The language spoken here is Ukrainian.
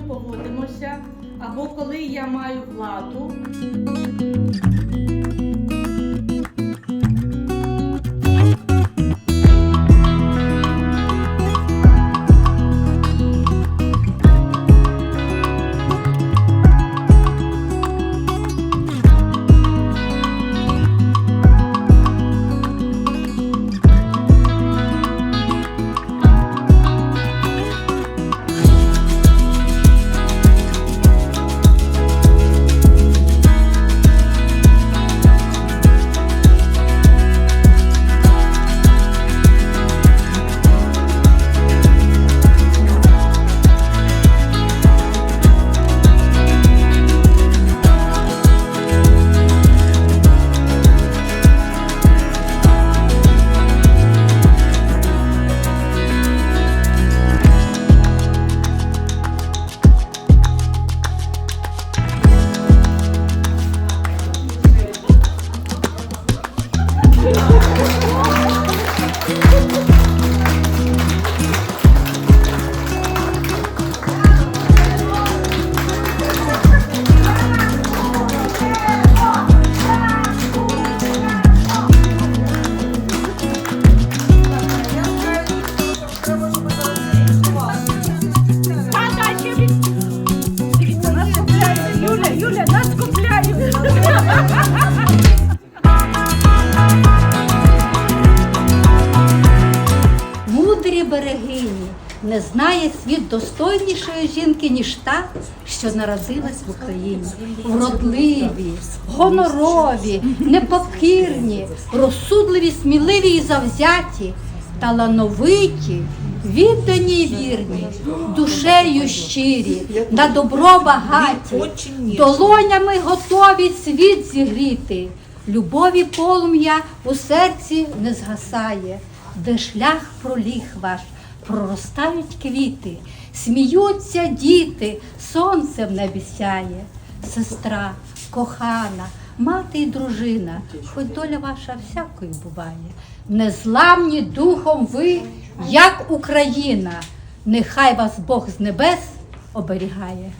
ми поводимося, або коли я маю владу. Мудрі берегині не знає світ достойнішої жінки, ніж та, що народилась в Україні. Вродливі, гонорові, непокірні, розсудливі, сміливі і завзяті, талановиті, віддані й вірні, душею щирі, на добро багаті, долонями готові світ зігріти. Любові полум'я у серці не згасає, де шлях проліг ваш, проростають квіти, сміються діти, сонце в небі сяє, сестра, кохана, мати і дружина, хоч доля ваша всякою буває. Незламні духом ви, як Україна, нехай вас Бог з небес оберігає.